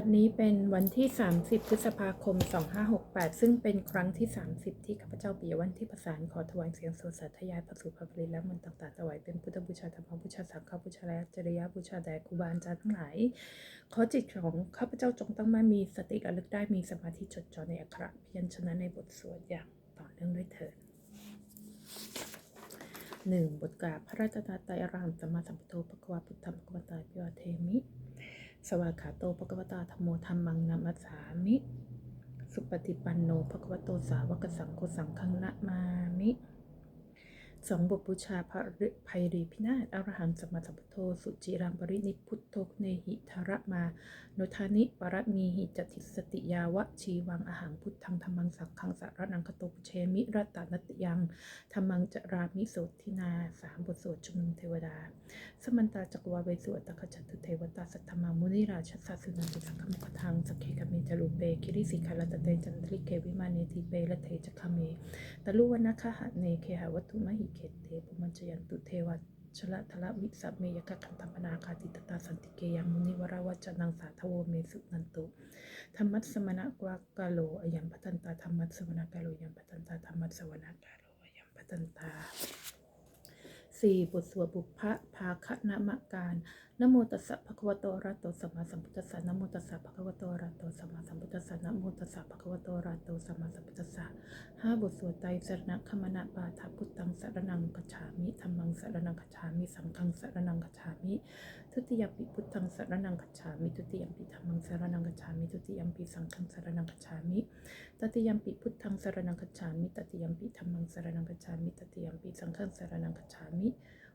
วันนี้เป็นวันที่ 30 พฤษภาคม 2568 ซึ่งเป็นครั้งที่ 30 ที่ข้าพเจ้าปิยวันที่ประสานขอถวายเสียงโสดสาธยายพระสุภาพริและมนต์ต่างๆถวายเป็นพุทธบูชาธรรมบูชาสังฆบูชาและจริยบูชาแด่ครูบาอาจารย์ทั้งหลาย ขอจิตของข้าพเจ้าจงตั้งมั่นมีสติระลึกได้มีสมาธิจดจ่อในอักขระพยัญชนะในบทสวดอย่างต่อเนื่องด้วยเถิดหนึ่งบทกราบพระราชทาไตรอรหังสัมมาสัมพุทโธภควาพุทธังภควตาปิวาเทมิ สวากขาโตภควตาธรรมโมธรรมังนามัสสามิ สุปฏิปันโนภควโตสาวกสังโฆสังฆังนะมามิ สองบทบูชาพระฤภัยรีพินาศอรหังสัมมาสัมพุทโธสุจิรังปรินิพุทโธเนหิธาระมาโนทานิปรมีหิจติสติยาวะชีวังอาหังพุทธังธรรมังสังฆังสารนังคโตปุเชมิรัตานติยังธรรมังจรามิโสทินาสามบทสวดชุมนุมเทวดา สมันตาจักรวาเวสุอัตตะขจัตุเทวตาสัทธมามุนิราชสัสสุนันติสังฆมุขทังสเคกเมจรูเปคิริสิกาลตเตจันทริเกวิมาเนติเปละเทจักขเมตะลุวนะคะหะเนเคหาวัตุมหิเขตเทปุมัญจยันตุเทวะชละทละวิสัมเมยกะคันธปนาคาติตตาสันติเกยังมุนิวราวัจนังสาทโวเมสุนันตุธรรมัสสมณะกวากาโลอยัมปตันตาธรรมัสสมณะกาโลยัมปตันตาธรรมัสสวนะกาโลอยัมปตันตาสี่บทสวดบุพภาคณมการ นโมตัสสะภะคะวะโตอะระหะโตสัมมาสัมพุทธัสสะนโมตัสสะภะคะวะโตอะระหะโตสัมมาสัมพุทธัสสะนโมตัสสะภะคะวะโตอะระหะโตสัมมาสัมพุทธัสสะห้าบทสวดไตรสรณคมนะปาทพุทธังสรนังกัจฉามิธัมมังสรนังกัจฉามิ สังฆังสรนังกัจฉามิ ทุติยมปิพุทธังสรนังกัจฉามิ ทุติยมปิธัมมังสรนังกัจฉามิ ทุติยมปิสังฆังสรนังกัจฉามิ ตติยมปิพุทธังสรนังคัจฉามิ ตติยมปิธรรมังสรนังคัจฉามิ ตติยมปิสังฆังสรนังคัจฉามิ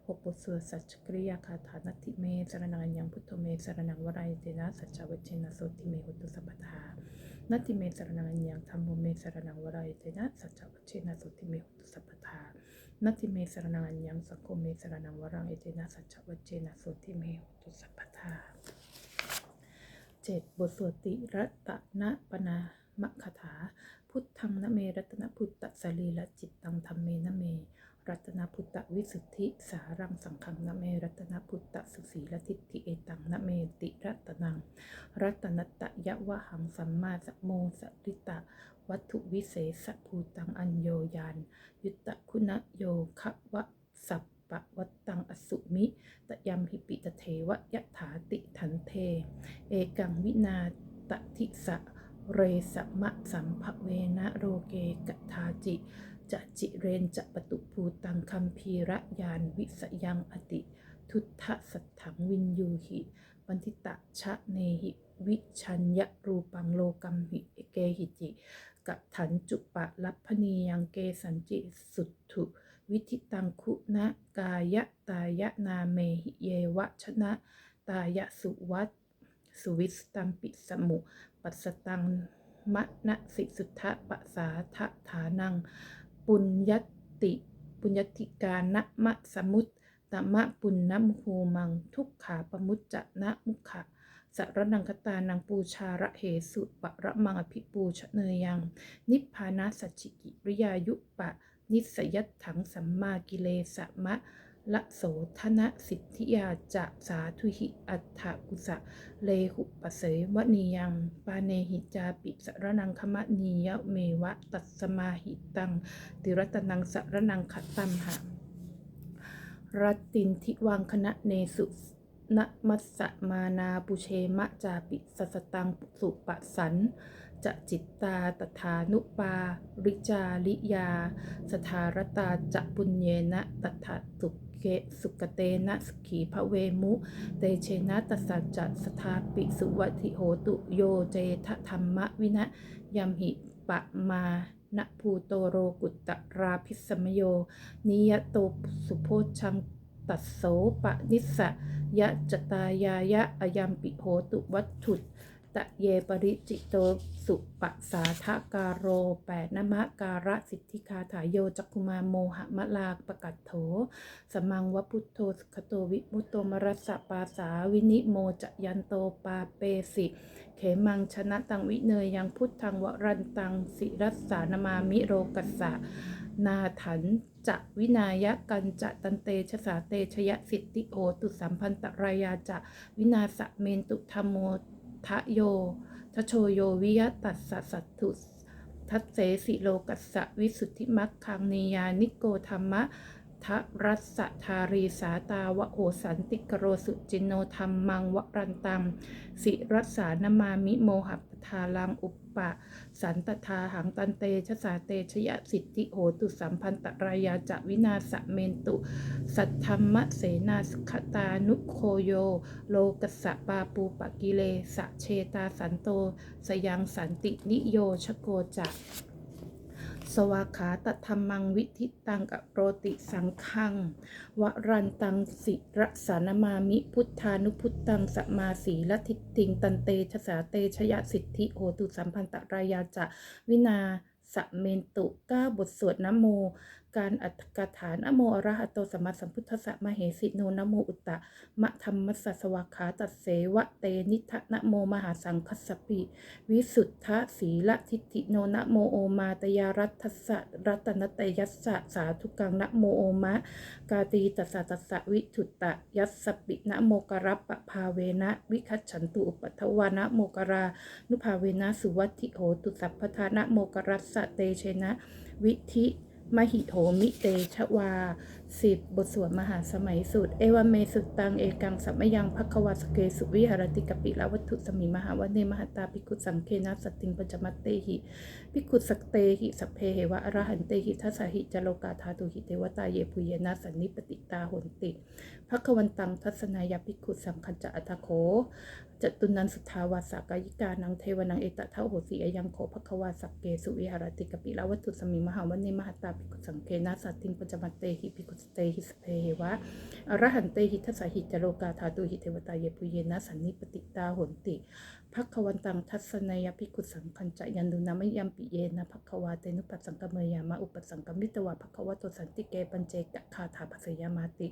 หกบทสวดสัจจกริยาคาถานัตติเมสรนังอัญญังพุทโธเมสรนังวรายเตนะสัจจวัชเชนะโสติเมหุตุสัพพทานัตติเมสรนังอัญญังธรรมโมเมสรนังวรายเตนะสัจจวัชเชนะโสติเมหุตุสัพพทานัตติเมสรนังอังสังโฆเมสรนังวรังเอเตนะสัจจวัชเชนะโสติเมหุตุสัพพทาเจ็ดบทสวดติรัตนะปนามคถาพุทธังนเมรัตนพุทธสรีละจิตตังธรรมเมนเม รัตนพุทธวิสุทธิสารังสังขังนะเมรัตนพุทธสุสีลทิฏฐิเอตังนะเมติรัตนัง รัตนตะยะวะหังสัมมาสโมสริตะ วัตถุวิเศษภูตังอัญโยยาน ยุตตะคุณโยคะวะสัพปะวัตตังอสุมิตะยัมหิปิตเทวะยะถาติทันเท เอกังวินาตทิสะเรสมะสัมภเวนะโรเกกทาจิ จะจิเรนจะปตุภูตังคัมพีระยานวิสยังอติ ทุทธสัทถังวินยูหิปันทิตะชะเนหิ วิชัญญรูปังโลกัมหิเกหิจิกัถันจุปะลัพพนียังเกสันจิสุทธุวิธิตังคุณะกายะตายะนาเมหิเยวะชนะ ตายะสุวัตสุวิสตัมปิสมุปัสสตังมะนะสิสุทธะปะสาทะฐานัง ปุญญติ ปุญญติกานะมะสมุตตมะปุณณมภูมัง ทุกขาปมุจจะนะมุขะสรนังคตานังปูชาระเหสุปะระมังอภิปูชเนยัง นิพพานาสัจจิกิริยายุปะ นิสยัตถังสัมมากิเลสะมะ ละโสธนะสิทธิยาจะสาธุหิอัฏฐกุสะเลหุปเสวนียังปาเนหิจาปิสระนังคมะนียะเมวะตัสมาหิตัง ติรัตนังสระนังขตัมหะรัตตินทิวังคณะเนสุนะมัสสะมานาปุเชมะจาปิสสตังสุปสันจะจิตตาตถานุปาริจาริยา สถารตาจะปุญเยนะตถาสุ เกสุกเตนะสขีพระเวมุ เตเชนะตสัจจสถาปิสุวัติโหตุโยเจทธรรมวินะยัมหิปะมานะภูโตโรกุตตราพิสมโย นิยโตสุโพชังตัสโสปะนิสสะยะจตายายะอยัมปิโหตุวัตถุ ตะเยปริจิโตสุปสาทการโรแปดนมะการะสิทธิคาถายโยจักคุมาโมหะมะลาปะกัตโถ สมังวพุทโธสุขโตวิมุตโตมรัสสะปาสาวินิโมจยันโตปาเปสิ เขมังชนะตังวิเนยยังพุทธังวรันตังสิรัสสานามามิโรกัสสะนาถันจะวินายกันจะตันเตชะสาเตชยสิทธิโอตุสัมพันตรายาจะวินาสะเมนตุธรรมโม ทะโยทะโชโยวิยตัสสะสัตถุทัศเสสิโลกัสสะวิสุทธิมัคคังนิยานิโกธรรมะ ทรัสสารีสาตาวะโหสันติกโรสุจินโนธรรมมังวรันตังสิรัสานมามิโมหปทาลังอุปปะ สันตทาหังตันเตชะสาเตชยสิทธิโหตุสัมพันตรายาจะวินาสเมนตุ สัทธรรมเสนาสขตานุโคโย โลกัสสะปาปูปะกิเลสะเชตาสันโต สยังสันตินิโยชโกจัก สวาขาตธรรมังวิทิตังกโรติสังคัง วรันตังสิระสานมามิพุทธานุพุทธังสมมาสีละทิติงตันเตชะสาเตชยสิทธิโหตุสัมพันตรายาจะวินาสเมนตุก้าบทสวดนโม การอัตกถานะโมอระหะโตสัมมาสัมพุทธัสสะมเหสิโนนโมอุตตะมะธรรมัสสะสวาขาตัสเสวะเตนิทะนะโมมหาสังคสปิ วิสุทธะสีละทิฏฐิโนนโมโอมาตยารัตสะรัตนตยัสสะสาธุกังนะโมโอมะ กาตีตัสสะตัสสะวิถุตตะยัสสปินะโมกรับปะภาเวนะวิคัจฉันตุอุปัทวานะโมกรานุภาเวนะสุวัติโหตุสัพพทานะโมกรัสสะเตเชนะ วิธิ มหิโหมิเตชวา สิบบทสวดมหาสมัยสุดเอวเมสุตังเอกังสัมมยังพักวาสเกสุวิหารติกปิละวัตถุสมิมหาวเนมหตาภิกขุสังเคนะสติงปัจมัตเตหิภิกขุสกเตหิสัพเพเหวะอรหันเตหิทัสสหิจโลกาธาตุหิเทวตาเยปุเยนะสันนิปติตาหนติพักวันตังทัศนายาภิกขุสังคัญจะอัตโขจตุนันสุทาวาสากายิกานังเทวนังเอตะเทโหสีอยังโขภควาสักเกสุวิหารติกปิละวัตถุสมิมหาวเนมหตาภิกขุสังเคนะสติงปัจมัตเตหิภิกขุสเตหิสเพเหวะอรหันเตหิทัสสะหิจโลกาธาตุหิเทวตาเยปุเยนะสันนิปติตาหนติพักขวันตังทัศนยภิกุสังคัญจะยันดุนามยัมปิเยนะพักขวาเตนุปัสสังกเมยามาอุปสังกมิตวาพักขวะตสันติเกปัญเจกะคาถาภัสยามาติ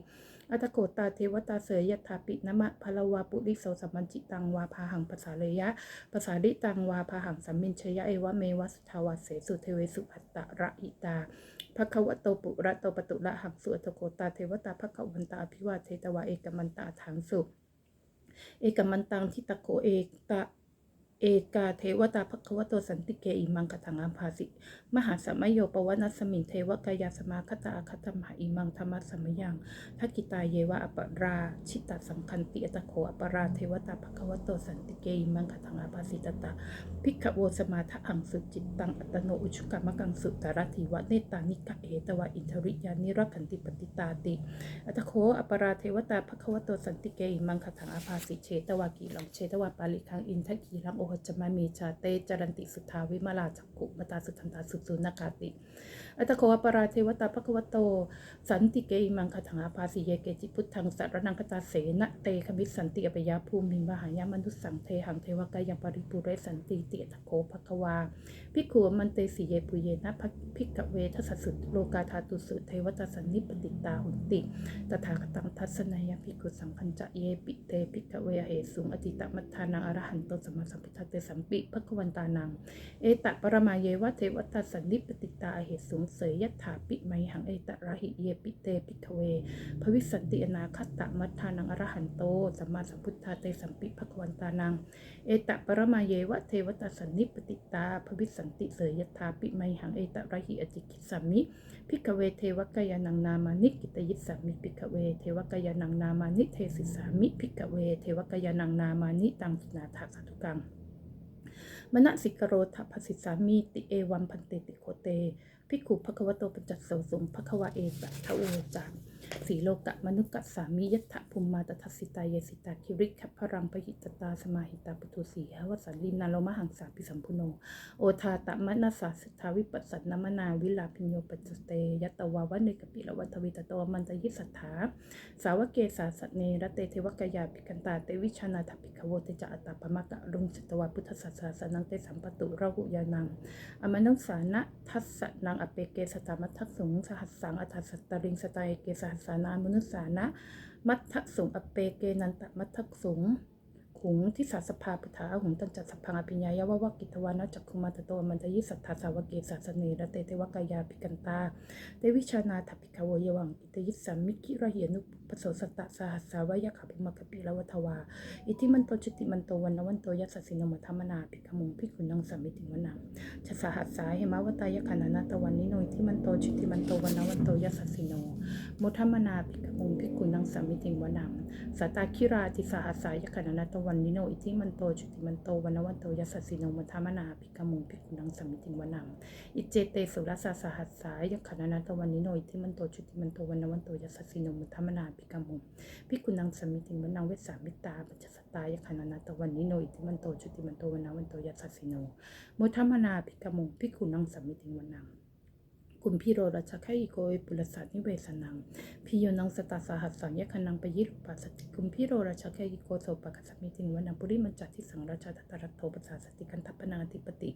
อัตโกตาเทวตาเสยยถาปินมะพลวาปุริโสสัมมัญจิตังวาพาหังภาษาเลยะภาษาดิตังวาพาหังสัมมินชยะเอวะเมวัสทาวาเสสุเทเวสุอัตตะระอิตา ภควะโตปุระโตปตุละหังสุอตโกตาเทวตาภควันตาอภิวาเทตวาเอกมันตาถังสุเอกมันตังทิตะโกเอกตะ เอกาเทวตาภควโตสันติเกอิมังกถังอัมภาสิ มหาสมัยโยปวนัสมิงเทวกายาสมาคตาอคตมหาอิมังธรรมสมยังทักกิตาเยวะอปราชิตาสังคันติอตโคอปราเทวตาภควโตสันติเกอิมังกถังอัมภาสิตตาภิกขโวสมาทะอังสุจิตตังอัตโนอุชุกามกังสุตารถิวะเนตานิกะเอตวะอินทริยานิรักขันติปติตาติอัตโคอปราเทวตาภควโตสันติเกอิมังคถังอาภาสิเชตวากีลังเชตวาปาลิคังอินทกีลังโอหจมามีชาเตจรันติสุทธาวิมาลาจักกุมตาสุทันตาสุสุนกาติ อัตโคอปราเทวตาภควโต สันติเกอิมังคถังอาภาสิเยเกจิพุทธังสารนังคตาเสนะเตคมิสสันติอปยาภูมิมหายามนุสสังเทหังเทวกายังปริปุเรสันติเตียตโคภควาภิขุมันเตสีเยปุเยนะภิกเวทัสสสุโลกาธาตุสุเทวตาสันนิปติตาหุติตถาคตังทัศนายภิกุสังคัญจะเยปิเตภิกเวเหสุงอติตมัทธานังอรหันโตสมมาสัมพุทธเตสัมปิภควันตานัง เอตะปรมาเยวะเทวตาสันนิปติตาเหตุสุงเสยยถาปิไมหังเอตะระหิเยปิเตภิกขเวภวิสันติอนาคตะมัทานังอรหันโตสัมมาสัมพุทธาเตสัมปิภควันตานัง เอตะปรมาเยวะเทวตาสันนิปติตาภวิสันติเสยยถาปิไมหังเอตะระหิอจิกิสามิพิกเวเทวกายานังนามานิกิตยิสามิพิกเวเทวกายานังนามานิเทสิสามิพิกเวเทวกายานังนามานิตังสนาถาสาธุกังมณสิกโรทภสิสามีติเอวัมพันเตติโคเต พิกุภควโตปัญจโสสุงภควะเอตทโอจาม สีโลกะมนุกัสสามิยัตถภูมิมาตทัสสิตายสิตาคิริขพพรังปหิตตาสมาหิตาปุถุสีหวสันลินาโลมหังสาปิสัมพุโน โอทาตมะนาสาสทาวิปัสสนนมนาวิลาพิญโยปัจเตยัตตวาวันเนกปิละวัตวิตตวมันตยิสัทธาสาวเกสาสเนรเตเทวกยาภิกันตาเตวิชานาถปิกขโวเตจะอัตตาปมะกะรุงสตวาพุทธศาสนาสนังเตสัมปตุระหุยานังอมนุสานะทัสสนังอเปเกสตามัททัสสุงสหัสสังอัฏฐสตตริงสตายเกสหัสสานามนุสานะ มัทสุงอเปเกนันตมัทสุงขุงที่สาสภาพุทธาหุงตันจัดสพังอภิญญายาวะวกิตวานะจักคุมาตโตมันจะยิสัทธาสาวเกศาสเนระเตเทวกายาปิกันตาเตวิชานาถภิกาวเยวังอิตยิสัมมิกิระเหนุป โสสตะสหัสสาวยะขับมกปิละวัทวา อิทิมันโตจุติมันโตวันนวันโตยัสสินมัทมนาภิกขมุงภิกขุนังสัมมิติวนังชะสหัสสาเหมาวตายขนานาตวันนิโนอิทิมันโตจุติมันโตวันนวันโตยัสสสิโนมุทมนาภิกขมุงภิกขุนังสัมมิติวนังสตาคิราติสหัสสายขนานาตวันนิโนอิทิมันโตจุติมันโตวันนวันโตยัสสสิโนมุทมนาภิกขมุงภิกขุนังสัมมิติวนังอิเจเตสุรสาสหัสสายขนานาตวันนิโนอิทิมันโตจุติมันโตวันนวันโตยัสสสิโนมุทมนาภิกขมุงพิกุนังสมิติมนังเวสสามิตาปัจจสตายขนานาตวันนิโนอิติมันโตชุติมันโตวันนาวันโตยัสสสิโนมุทัมนาภิกขมุงพิกุนังสมิติมันนัง กุมพิโรราชคัยโกยปุรสัตนิเวสนังพิโยนังสตาสาหัสสังยคนังปยิรุปัสสติกุมพิโรราชคัยโกโสปะกัสมิติงวันนังปุริมันจัตทิสังราชาตตรัตโทปัสสสติกันทัปปนาธิปติ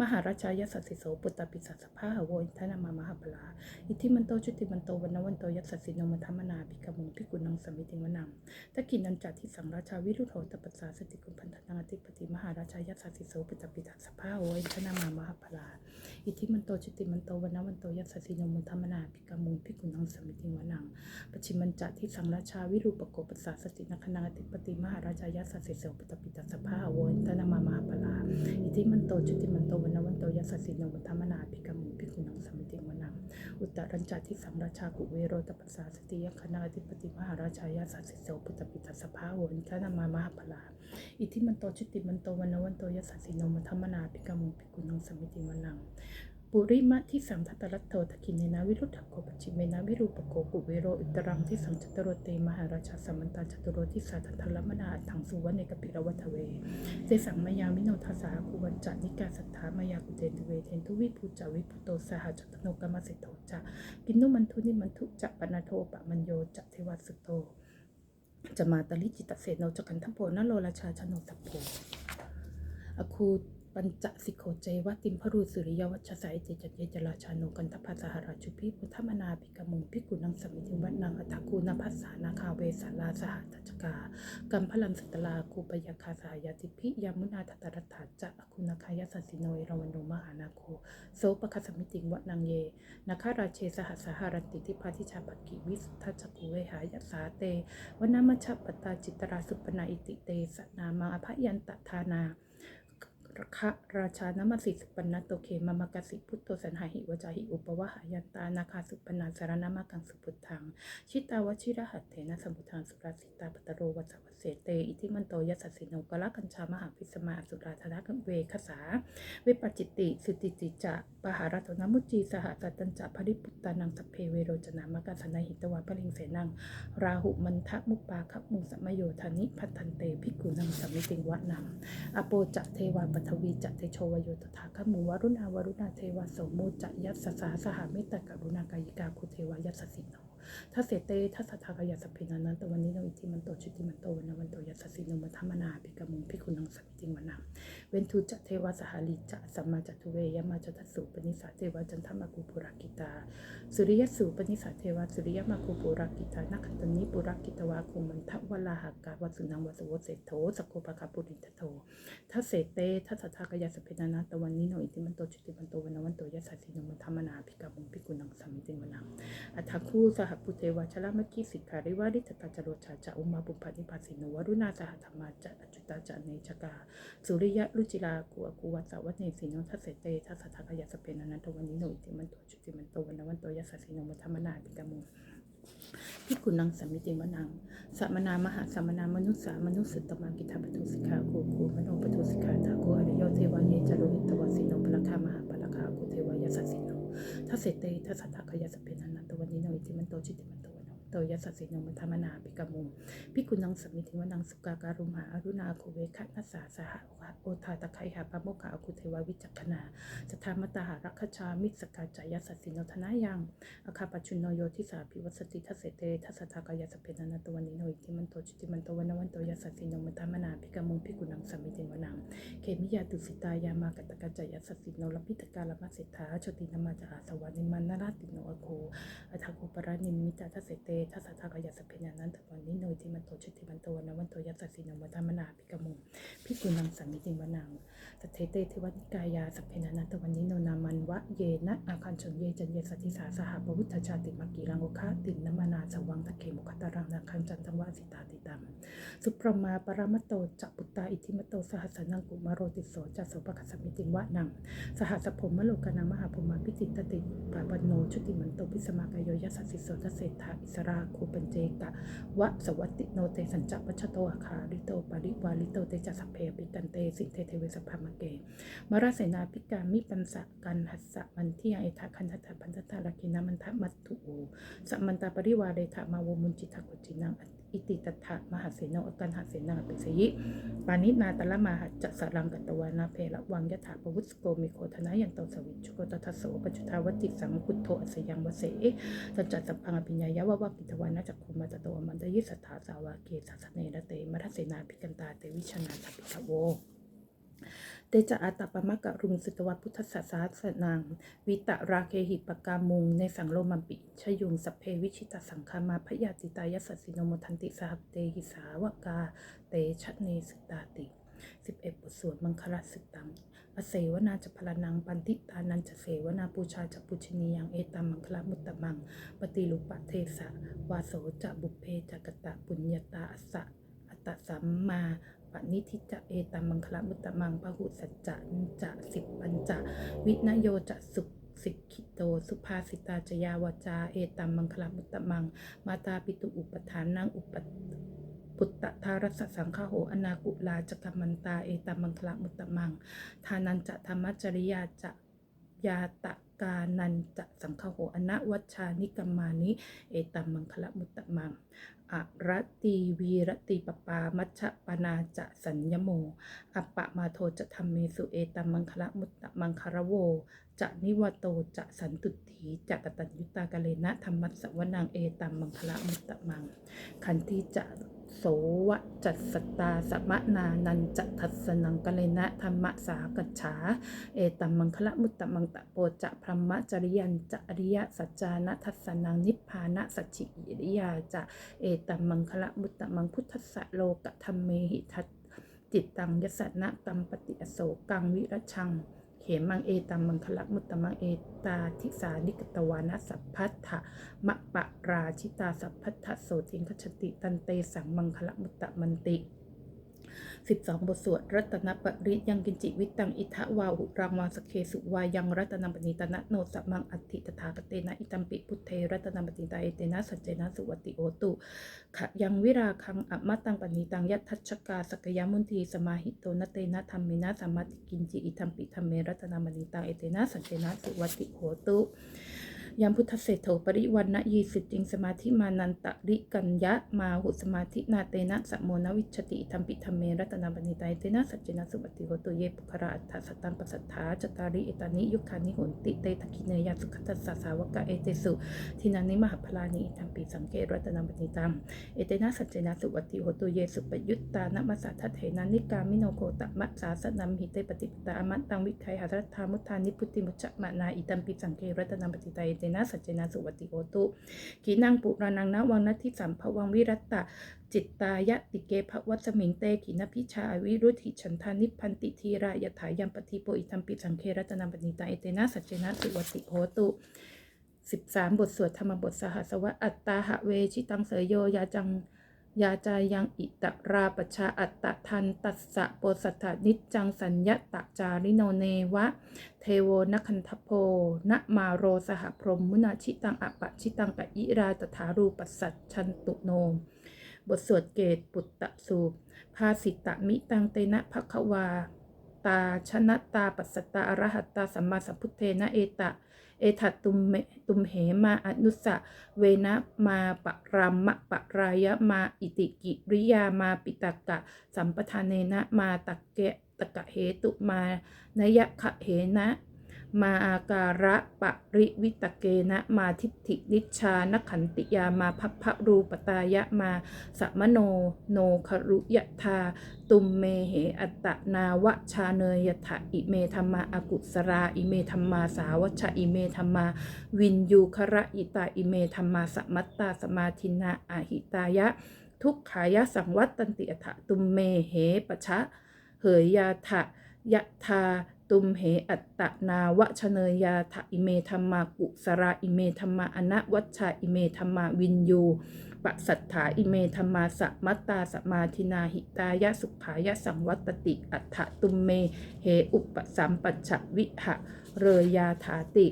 มหาราชายสสสิโสปุตตปิสัสภาหโวอินทนามามหาปลาอิทิมันโตจุติมันโตวันนวันโตยัสสิโนมัทมนาภิกขมุงภิกุนังสมิติงวันังตะกินันจัตที่สังราชาวิรุโธตปัสสสติกุมพันธนังอธิปติ มหาราชายัสสิโสปุตตปิทัสภาโออินทนามามหาปลา อิทิมันโตจุติมันโตวันนวันโตยัสสสิโนมัทมนาภิกขมุงภิกุนังสมิติวนังปัจฉิมันจัตที่สังราชาวิรุปโกปัสสาสตินคนังอธิปติมหาราชายัสสสิโสปตปิทัสสภาโออินทนามามหาปลาอิทิมันโตจุติมันโตวันนวันโตยัสสสิโนมัทมนาภิกขมุงภิกุนังสมิติวนังอุตตรัญจที่สังราชากุเวโรตปัสสาสติยคณาธิปติมหาราชายัสสิโสปตปิตัสสภาโวนทนามามหาพลาอิทิมันโตชุติมันโตวันนวันโตยัสสสิโนมัทมนาภิกขมุภิกุนังสมิติวนัง ปุริมะที่สังทัตรัตโตทคินเนนาวิรุธโกปจิเมนาวิรูปโกกุเวโรอุตรังที่สังจตโรเตมหาราชาสัมมันตาจตโรที่สาทันทลมนาอัตถังสุวรรณเนกปิรวัตเวเจสังมายามิโนทัสสาคุวันจานิกาสัทธามายากุเตนเวเทนทุวิภูจาวิพุโตสหจัตโนกรรมเสโตจะกินนุมันทุนิมันทุจะปนาโทปะมันโยจะเทวสุโตจะมาตลิจิตเสโนจกันทัพโพนโลราชาชโนทัพโพอคู ปัญจสิกโขเจวะติมพรูสุริยวัชสายเจจันเยจราชาโนกันตภาสหราชุพิพุทธมนาภิกมุงภิกุนังสมิติวัตนังอัตคูนภัสสานาคาเวสาลาสหัตจกากัมพลัมสตลาคูปยาคาสายาติพิยามุนาทตรัตถาจะอคุณคายาสสิโนเอรวันโนมหานาโคโสปะคสมิติงวะนังเยนาคาราเชสหัสสหรันติทิพาทิชาปกิวิสุทัชกุเวหายสาเตวนามชฌปตาจิตราสุปนาอิติเตสนามาอภยันตทานา คะราชานมสิสุปันนโตเคมามากสิพุทโธสันหาหิวจาหิอุปวะหายันตานาคาสุปนาสารนามากังสุพุทธัง ชิตาวชิระหัตเถนะสมุทังสุราสิตาปตโรวัสวัสเสเต อิทิมันโตยัสสสิโนกละกัญชามหาพิสมาสุราธนะเวคสา เวปจิตติสุติจิจะปหารตนมุจีสหตัตัญจะภริปุตตานังสเพเวโรจนามกัสนาหิตวาพลิงเสนัง ราหุมันทะมุปาคับมุงสมโยธานิพัทันเตภิกขุนังสมิติงวะนังอโปจะเทวาปทวีจะเตโชวโยตถาคมุวรุณาวรุณาเทวาโสมุจะยัสสาสหามตตกรุณากายิกาคุเทวายัสสสิโน ทัสเสเตทัสสะทากายาสพพินานันตวันนี้โนอิทิมันโตชุติมันโตวันนวันโตยัสสสิโนมัทมนาภิกมุงภิกุนังสมิติงวะนังเวนทุจะเทวสหาลิจะสัมมาจัตุเวยมาจัตสุปนิสาเทวจันทมากุปุรากิตา สุริยสูปนิสาเทวสุริยมากุปุรากิตานักขันตนิปุรากิตวาคุมันทวลาหากาวสุนังวสโวเศโธสกโคปะคาปุรินทโททัสเสเตทัสสทากายาสพเพนานาตวันนี้โนอิติมันโตจุติมันโตวันนวันโตยัสสสิโนมัธรรมนาภิกามุงภิกุนังสมิติวนังอัฏฐคูสหปุเทวาชลามกิสิกขาริวาริตตาจโรชาจะอุมาบุพานิพาสินวรุณาสหธรรมาจะอจุตาจะเนชกา สุริยะรุจิลากูอกูวัสวัตเนสิโนทัสเสเตทัสสะทกายาสเพนานตวันนี้โนอิติมันโตจุติมันโตวันวันโตยัสสสิโนมัธรรมนาภิกามุพิกุนังสัมมิติวนังสัมมนามหาสัมมนามนุสสามนุสสุตตมากิทาปทุสิกขาโกโกมโนปทุสิกขาตาโกอริโยเทวาเยจารุนิตวสิโนปะลคามหาปะลคาโกเทวายาสสิน ทัศเตทัสสะกายาสเปนันตวันนี้โนอิติมันโตจิติมันโต โตยสสสิโนมัทมนาปิกมุงพิกุนังสมิติวนังสุกาการุมหาอรุณาโคเวคะนัสสาสหะโอทาตะไคหาปะโมกขาอคุเทวาวิจักขณาสทามตาหารักชามิสกาจายสัสินโนทนายังอาคาปัจจุนโนโยทิสาภิวัสติทัสเสเตทัสสะทากายสเพนันตวันนิโนอิทิมันโตจิติมันโตวันวันโตยสสสินโนมัทามนาภิกมุงภิกุนังสมมิติวนังเคมิยาตุสิตายามากตะกาจายสัสสิโนลพิตกาลมาเสถาชตินามาจาสวานิมันนาราติโนอโคอัทาโคปรานิมิจาทัสเสเตทัสสะทากายสพเพนันตวันนี้โนอิทิมันโตชิติมันตวันนวันโตยัสสินโนมัทามนาภิกมุงภิกุนังสังมิจิงวนัง สเทเตเทวนิกายาสัพเพนันตวันนิโนนามันวะเยนะอาคันชงเยจันเยสติสาสหปวุฒชาติมักกีรังโอคาตินนมานาสวังตะเคมุขตารังนาคันจันทวาสิตาติตังสุปรมาปรามตโตจัปุตตาอิทิมโตสหัสนังกุมารโรติโสจัสโสปะคัสสมิติวะนังสหัสพรหมโลกนังมหาพมาพิจิตติปะปันโนชุติมันโตพิสมากายโยยัสสิโสทเศรษฐาอิสราคูปัญเจกะวะสวัตติโนเตสัญจวัชโตอาคาริโตปาริวาลิโตเตจัสสพเพปิกันเตสิเทเทเวสพามะเกมราเสนาพิกามิปันสะกันหัสสะมันที่ยังเอทะคันทัตถะพันทัตถะลักขินามันทะมัตถุโอสัมมันตาปริวาเรทะมาโวมุนจิตะกุจินังอิติตัตถะมหาเสนาอกันหาเสนาเปสยิปานินาตละมาหัจจะสรังกัตวานาเพละวังยถาปวุสโกมิโคธนายันโตสวิจุกตทัสโสปัจจุทาวติสังพุโธอสยังวเสสัจจสัพพังอภิญญายะวะวะกิตวานาจักขุมาตโตมันตยิสัทธาสาวาเกสัสเนรเตมทัสเสนาภิกันตาเตวิชนาสัพพิทโว เตจะอาตปมะกะรุงสิตวัตพุทธศาสาสนังวิตะราเคหิปกามุง ในสังโลมัมปิ ชยุงสพเพวิชิตสังคามาพยาติตายสสสิโนโมทันติสาเตหิสาวกา เตชะเนสตาติสิบเอ็ดบทสวดมังคลสุตตังอเสวนาจะพลานังปันติตานันจะเสวนาปูชาจะปุชนียังเอตัมมังคลมุตตมัง ปฏิลุปะเทสะวาโสจะบุเพจักตะปุญญาตาอัสสะอัตตสัมมา ปณิทิจะเอตัมมังคลมุตตมังพหุสัจจะจะสิบปัญจะวินโยจะสุสิกขิโต สุภาสิตาจยาวาจา เอตัมมังคลมุตตมัง มาตาปิตุอุปทานนังอุปปุตตะทารัสสะสังฆโหอนากุลาจกรรมันตา เอตัมมังคลมุตตมัง ทานันจะธรรมจริยาจะยาตะกานันจะสังฆโหอนะวัชานิกัมมานิ เอตัมมังคลมุตตมัง อรติวีรติปปา มัชฌปนาจะสัญญโม อัปปะมาโทจะธรรมเมสุเอตัมมังคละมุตตะมังคารโว จะนิวโตจะสันตุถีจะกตัญยุตากะเลนะธรรมัสสวนังเอตัมมังคละมุตตะมัง ขันธิจะ โสวะจัตสตาสมะนานันจทัสนังกะเลนะธรรมสากัจฉา เอตัมมังคละมุตตะมังตะโปจะพรหมจริยันจะอริยสัจจานะทัสนังนิพพานะสัจฉิอิริยาจะเอตัมมังคละมุตตะมังพุทธสะโลกะธรรมเมหิทัตจิตตังยสนะกัมปติอโศกังวิรชัง เหมังเอตัมมังคละมุตตะมังเอตาทิสานิกตวานะสัพพัทธะมะปะราชิตาสัพพัทธะโสติงคชติตันเตสังมังคละมุตตะมันติ 12 บทสวดรัตนปริยังกินจิวิตังอิทะวาหุรางวาสเคสุวายังรัตนปณิตนะโนสัมมังอัติตถาคเตนะอิตัมปิพุทเทรัตนปณิตาเอเตนะสัจเจนะสุวัติโอตุขยังวิราคังอมตังปณิตังยัตทัชกาสกยามุนทีสมาหิโตนะเตนะธรรมินะสัมมาติกินจิอิตัมปิธรรมเมรัตนปณิตังเอเตนะสัจเจนะสุวัติโหตุ ยามพุทธเศรษโธปริวันนะยีสิจิงสมาธิมานันตะริกัญญะมาหุสมาธินาเตนะสมโมนวิชติธรรมปิธรรมเมรัตนาบณิตายเตนะสัจจนะสุปฏิโหตุเยปุคระอัฏฐสตังปสัทธาจตาริเอตานิยุคานิโหนติเตทคิเนยสุขตัสสะสาวกะเอเตสุทินันนิมหาพลานิธรรมปิสังเกรัตนาบณิตังเอเตนะสัจจนะสุปฏิโหตุเยสุปยุตตานะมัสสะทัเถนานิกามิโนโคตะมะสาสนัมหิเตปฏิปตาอมัตตังวิไคหารัตถามุทธานิพุทธิมุจจะมานาอิตัมปิสังเกรัตนาบณิตายเตนะสัจจินะสุวัติโอตุกีนังปุรานังนะวังนัทิสัมภวังวิรัตตะจิตตายะติเกภวัสมิงเตกินพิชาวิรุธิฉันทานิพันติทีรายถายัมปฏิโปอิทัมปิสังเครัตนาปณิตาเอเตนะสัจเจนะสุวัติโหตุ13 บทสวดธรรมบทสหัสวะอัตตาหะเวชิตังเสยโยยาจัง ยาจายังอิตราปชาอัตตะทันตัสสะโปสัทธานิจจังสัญญตะจาริโนเนวะ เทโวนคันทโพนมาโรสหพรมมุนาชิตังอปะชิตังกะอิราตถารูปัสสัจชันตุโน บทสวดเกตปุตตะสูภาสิตะมิตังเตนะภควา ตาชนะตาปัสสตาอรหัตตาสัมมาสัพพุทเทนะเอตะ เอทัตตุมเมตุมเหมาอนุสะเวนะมาปะรามมะปะรายะมาอิติกิริยามาปิตกะ สัมปทานเนนะมาตักเกะตะกะเหตุมา นยะขะเหนะ มาอาการะปะริวิตเกนะมาทิฏฐินิชานขันติยามาพัพพรูปตายะมาสมโนโนครุยธาตุมเมเหอัตนาวชาเนยถะอิเมธรรมาอากุสรา อิเมธรรมาสาวชะอิเมธรรมา วินยูคระอิตาอิเมธรรมาสมัตตาสมาธินาอาหิตายะ ทุกขายะสังวัตตันติอัฏฐตุมเมเหปะชะเหยยาทะยะทา ตุมเหอัตตนาวชเนยาทะอิเมธรรมากุสราอิเมธรรมาอนะวัชชาอิเมธรรมาวินยูปะสัทธาอิเมธรรมาสมัตตาสมาธินาหิตายะสุขายะสังวัตติอัฏฐตุมเมเหอุปสัมปัชชวิหะเรยาถาติ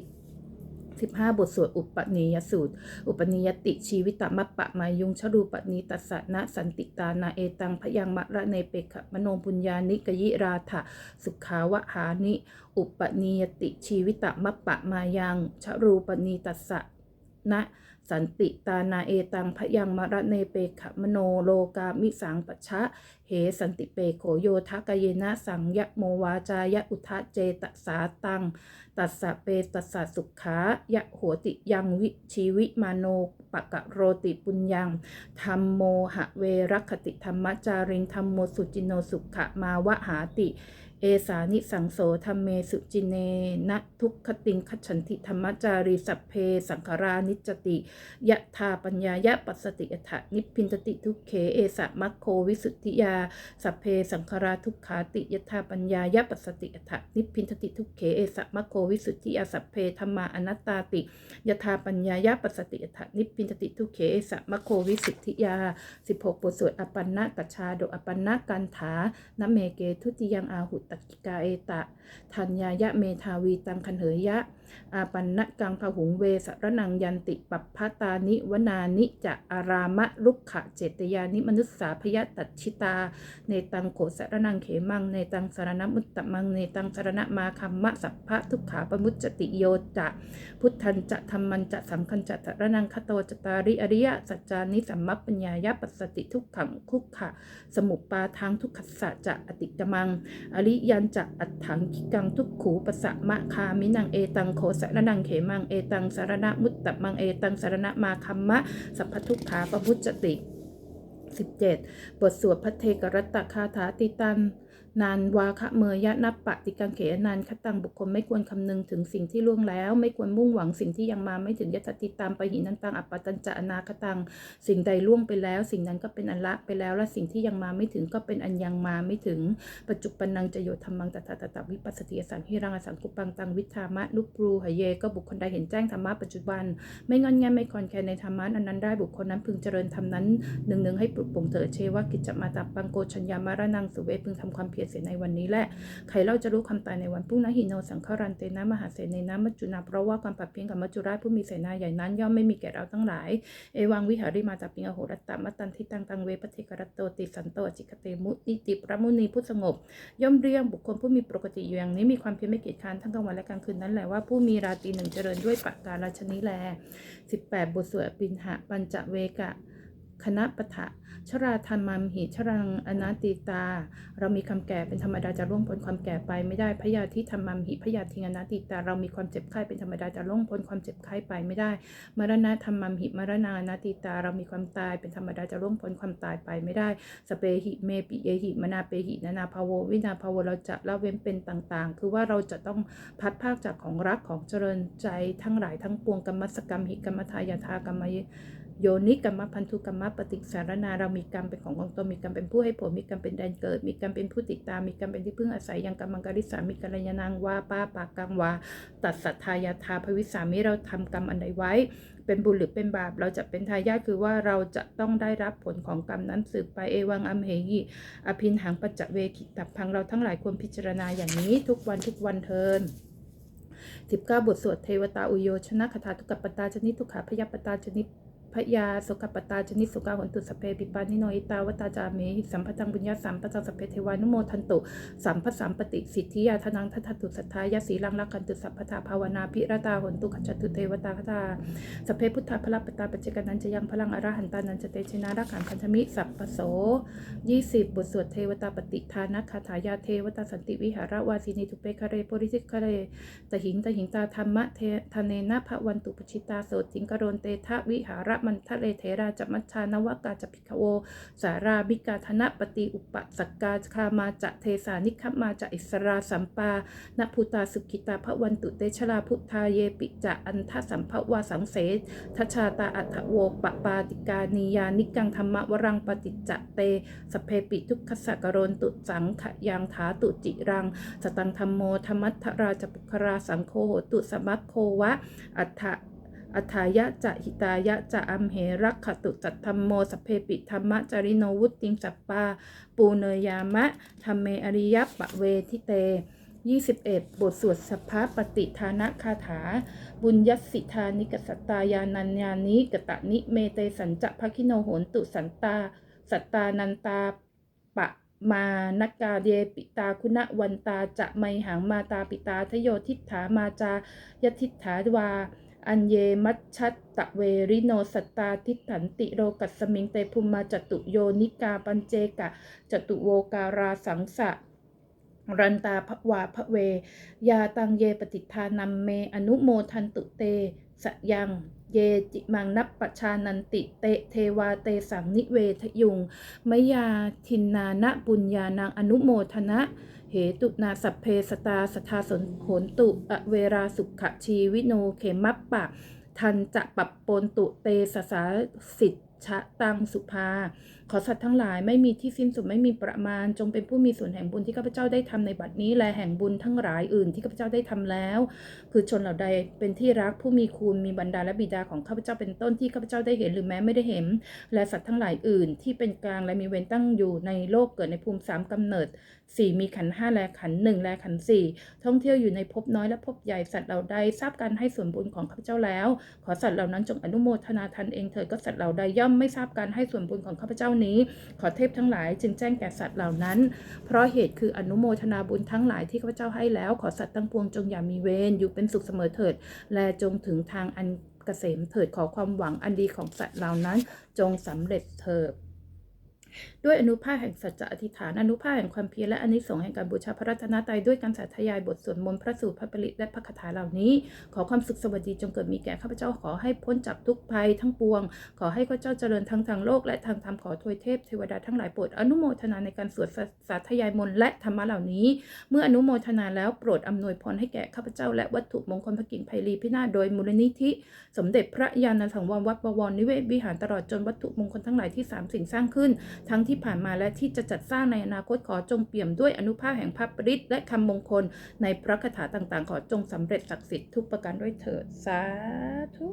15 บทสวดอุปนิยสูตร อุปนิยติชีวิตมัปปะมายุงชรูปนิตัสสะนะสันติตานาเอตังพยังมะระเนเปขะมโนปุญญานิกยิราถะสุขาวะหานิ อุปนิยติชีวิตมัปปะมายังชรูปนิตัสสะนะสันติตานาเอตังพยังมะระเนเปขะมโนโลกามิสังปชะ เหสันติเปโขโยทะกเยนะสังยะโมวาจายะอุทะเจตสาตัง ตัสสะเปตัสสะสุขายะโหติยังวิชีวิมาโนปะกะโรติปุญญังธรรมโมหะเวรคติธรรมจาริงธรรมโมสุจิโนสุขะมาวะหาติ สานิสังโสธรรมเมสุจิเนนะทุกขติงคัจฉันติธรรมจารีสัพเพ สังขารานิจติยะธาปัญญายะปัสสติอัฏนิพินตติทุกเขเอสะมัคโควิสุทธิยา สัพเพสังขาราทุกขาติยะธาปัญญายะปัสสติอัฏนิพินตติทุกเขเอสะมัคโควิสุทธิยาสัพเพธรรมาอนัตตาติยะธาปัญญายะปัสสติอัฏนิพินตติทุกเขเอสะมัคโควิสุทธิยา 16บทสวดอปันนะกัจชาโดอปันนะกันถานเมเกทุติยังอาหุตกิกาเอตะ ทัญญายะเมทาวีตังคันเหยะอาปันนะกังพหุงเวสระนังยันติปัปพตานิวนานิจะอารามะลุกขะเจตยานิมนุสสาพยตัดชิตา ในตังโขสระนังเขมัง ในตังสารณมุตตมัง ในตังสารณมาคัมมะสัพพะทุกขาปมุจจติโยจะพุทธันจะธรรมันจะสังคัญจะสารนังคโตจตาริอริยสัจจานิสัมมัปปัญญายะปัสสติทุกขังคุกขะสมุปปาทางทุกขสสะจะอติกมัง อริยันจะอัตถังกิกังทุกขูปสะมะคามินังเอตังโคสระนังเขมังเอตังสารณะมุตตะมังเอตังสารณะมาคัมมะ สัพพทุกขาปพุจจติ 17 บทสวดพระเทกรัตตคาถาติตัน นานวาคะเมยะนับปะติกังเขนานคตังบุคคลไม่ควรคำนึงถึงสิ่งที่ล่วงแล้ว ไม่ควรมุ่งหวังสิ่งที่ยังมาไม่ถึงยตติตามไปหินันตังอัปปตัญจะอนาคตัง สิ่งใดล่วงไปแล้ว สิ่งนั้นก็เป็นอันละไปแล้ว และสิ่งที่ยังมาไม่ถึงก็เป็นอันยังมาไม่ถึง ปัจจุบันนังจะโยธรรมังตถาตถวิปัสสติสังหิรังอสังกุปังตังวิธามะนุปรูหเยก็บุคคลใดเห็นแจ้งธรรมะปัจจุบัน ไม่งอนแงไม่คอนแคในธรรมะอันนั้นได้บุคคลนั้นพึงเจริญธรรมนั้นหนึ่งหนึ่งให้ปลุกปลงเถิดเชวะกิจจมาตาปังโกชัญญามารนังสุเวพึงทำความเพียรเสียในวันนี้แหละใครเล่าจะรู้ความตายในวันพรุ่งนั้นหินโนสังฆรันเตนะมหาเสนในน้ำมัจจุนาเพราะว่าความปัดเพียงกับมัจจุราชผู้มีเสนาใหญ่นั้น ย่อมไม่มีแก่เราทั้งหลาย เอวังวิหาริมาจากปิงอโหรัตตมัตตันทิตังตังเวปเทกรตโตติสันโตจิกเตมุนิติพระมุนีผู้สงบ ย่อมเรียกบุคคลผู้มีปกติอยู่อย่างนี้มีความเพียรไม่เกียจค้านทั้งกลางวันและกลางคืนนั้นแหละว่าผู้มีราตรีหนึ่งเจริญด้วยปากการาชนิแล 18 บทสวดปินหะปัญจเวกะ คณะปะทะ ชราธรรมัมหิชรังอนาติตา เรามีความแก่เป็นธรรมดาจะล่วงพ้นความแก่ไปไม่ได้พยาธิธรรมัมหิพยาธิอนาติตา เรามีความเจ็บไข้เป็นธรรมดาจะล่วงพ้นความเจ็บไข้ไปไม่ได้มรณะธรรมัมหิมรณานาติตา เรามีความตายเป็นธรรมดาจะล่วงพ้นความตายไปไม่ได้สเปหิเมปิเยหิมนาเปหินานาภาโววินาภาโวเราจะละเว้นเป็นต่างๆ คือว่าเราจะต้องพัดภาคจากของรักของเจริญใจทั้งหลายทั้งปวงกรรมสกรรมหิกรรมทายาทากรรมย โยนิกรรมพันธุกรรมปฏิสารนาเรามีกรรมเป็นของของตนมีกรรมเป็นผู้ให้ผลมีกรรมเป็นแดนเกิด มีกรรมเป็นผู้ติดตามมีกรรมเป็นที่พึ่งอาศัยยังกรรมังการิสามีกัลยาณังวาป้าปากกังวาตัดสัทธายาทาภวิสามิเราทำกรรมอันใดไว้ เป็นบุญหรือเป็นบาป เราจะเป็นทายาทคือว่าเราจะต้องได้รับผลของกรรมนั้นสืบไปเอวังอัมเหหิอภินหังปัจจเวกิตับพังเราทั้งหลายควรพิจารณาอย่างนี้ทุกวันทุกวันเทิน19 บทสวดเทวตาอุโยชนะคาถาทุกขปตาชนิดทุกขาพยปตาชนิด พพยาสุขปตาจนิสุกาหนตุสเพปิปานิโนอิตาวตาจาเมหิสัมปตังบุญญาสัมปตังสเพเทวานุโมทันตุสัมปสัมปติสิทธิยาทนังทัตตุสัทธายาสีลังลักขันตุสัพพทาภาวนาพิรตาหนตุขจตุเทวตาคตาสเพพุทธาพระปตาปัจเจกนันจะยังพลังอรหันตานันจะเตชนะรักขังคันธมิสัพปโสยี่สิบบทสวดเทวตาปฏิทานะคาถายาเทวตาสันติวิหารวาสินีทุเปคะเรปุริสิคะเรตหิงตหิงตาธรรมะเททเนนะพระวันตุปชิตาโสติงกรณเตทะวิหารมันทะเลเทราจมัชชานวกาจพิกโว สาราบิกาธนะปฏิอุปสกกาคามาจะเทสานิคมาจะอิสราสัมปานภูตาสุขิตาพระวันตุเตชลาพุทธาเยปิจะอันทสัมภวาสังเสทชาตาอัฏฐโวปปาติกานียานิกังธรรมวรังปฏิจจะเตสเพปิทุกขสกรณตุสังขยังถาตุจิรัง สตังธรรมโมธรรมัทธราจปุคราสังโฆโหตุสมัคโควะอัฏฐ อัฏายะจะหิตายะจะอัมเหรักขตุจัตธรรมโมสเพปิธรรมะจริโนวุติงสัปปา ปูเนยามะธรรมเมอริยปะเวทิเต 21 บทสวดสภาปฏิทานะคาถา บุญยสิธานิกสตายานัญญานิกตะนิเมเตสัญจะภคิโนโหนตุสันตา สัตตานันตาปะมานกาเยปิตาคุณวันตาจะไมหังมาตาปิตาทโยทิฏฐามาจายทิฏฐาวา อัญเยมัชชัตตะเวริโนสตตาทิฏฐันติโรกัสมิงเตภุมมาจตุโยนิกาปัญเจกะจตุโวการาสังสะรันตาภวาภเว ยาตังเยปฏิทานัมเม อนุโมทันตุเต สยังเยจิมังนับปชานันติเตเทวาเตสังนิเวทยุงมยาทินนานะปุญญานังอนุโมทนะเหตุนาสัพเพสตาสทาสนโหนตุอเวราสุขชีวิโนเขมัปปะ ทันจะปรับปนตุเตสสาสิทธชะตังสุภา ขอสัตว์ทั้งหลายไม่มีที่สิ้นสุดไม่มีประมาณ จงเป็นผู้มีส่วนแห่งบุญที่ข้าพเจ้าได้ทำในบัดนี้ และแห่งบุญทั้งหลายอื่นที่ข้าพเจ้าได้ทำแล้ว คือชนเหล่าใดเป็นที่รักผู้มีคุณมีบรรดาและบิดาของข้าพเจ้าเป็นต้นที่ข้าพเจ้าได้เห็นหรือแม้ไม่ได้เห็น และสัตว์ทั้งหลายอื่น ที่เป็นกลางและมีเวรตั้งอยู่ในโลกเกิดในภูมิสามกำเนิดสี่มีขันห้าและขันหนึ่งและขันสี่ท่องเที่ยวอยู่ในภพน้อยและภพใหญ่สัตว์เหล่าใดทราบการให้ส่วนบุญของข้าพเจ้าแล้ว ขอสัตว์เหล่านั้นจงอนุโมทนาทันเองเถิดก็สัตว์เหล่าใดย่อมไม่ทราบการให้ส่วนบุญของข้าพเจ้านี้ ขอเทพทั้งหลายจึงแจ้งแก่สัตว์เหล่านั้น เพราะเหตุคืออนุโมทนาบุญทั้งหลายที่ข้าพเจ้าให้แล้ว ขอสัตว์ทั้งปวงจงอย่ามีเวรอยู่เป็นสุขเสมอเถิด และจงถึงทางอันเกษมเถิดขอความหวังอันดีของสัตว์เหล่านั้น จงสำเร็จเถิด ด้วยอนุภาพแห่งสัจจะอธิษฐาน อนุภาพแห่งความเพียรและอนิสงส์แห่งการบูชาพระรัตนตรัยด้วยการสาธยายบทสวดมนต์พระสูตรพระปริตและพระคาถาเหล่านี้ ขอความสุขสวัสดีจงเกิดมีแก่ข้าพเจ้าขอให้พ้นจากทุกภัยทั้งปวง ขอให้ข้าพเจ้าเจริญทั้งทางโลกและทางธรรมขอทวยเทพเทวดาทั้งหลายโปรดอนุโมทนาในการสวดสาธยายมนต์และธรรมะเหล่านี้ เมื่ออนุโมทนาแล้วโปรดอำนวยพรให้แก่ข้าพเจ้าและวัตถุมงคลพระกิ่งไพรีพินาศโดยมูลนิธิ สมเด็จพระยาณสังวรวัดบวรนิเวศวิหารตลอดจนวัตถุมงคลทั้งหลายที่สามสิ่งสร้างขึ้นทั้งที่ผ่านมาและที่จะจัดสร้างในอนาคตขอจงเปี่ยมด้วยอนุภาพแห่งพระปริศและคำมงคล ในพระคาถาต่างๆ ขอจงสำเร็จศักดิ์สิทธิ์ทุกประการด้วยเถิด สาธุ